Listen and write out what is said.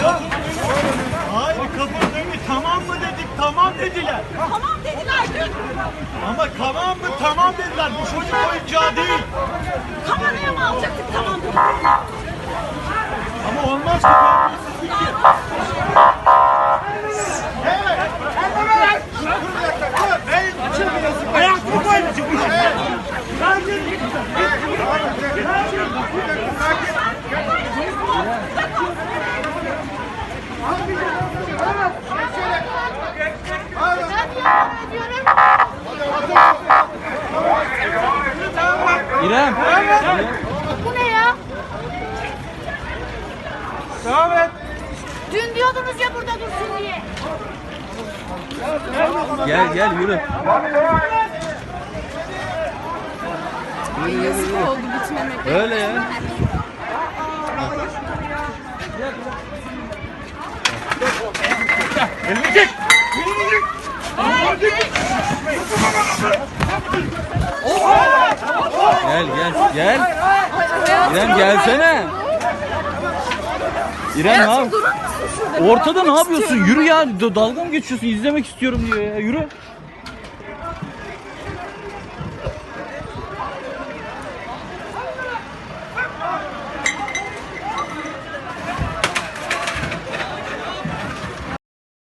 Gördüm. Hayır kapının önü tamam mı dedik tamam dediler. Tamam dediler dün. Ama tamam mı tamam dediler. Bu çocuk oyuncağı değil. İrem. Bu ne ya? Devam et. Dün diyordunuz ya burada dursun diye. Gel gel yürü. Yazık oldu gitmemek. Öyle ya. Elini çek. Elini çek. Gel gel gel. İrem gelsene. İrem ne yap? Ortada ne yapıyorsun? Yürü ya. Dalga mı geçiyorsun? İzlemek istiyorum diyor ya. Yürü.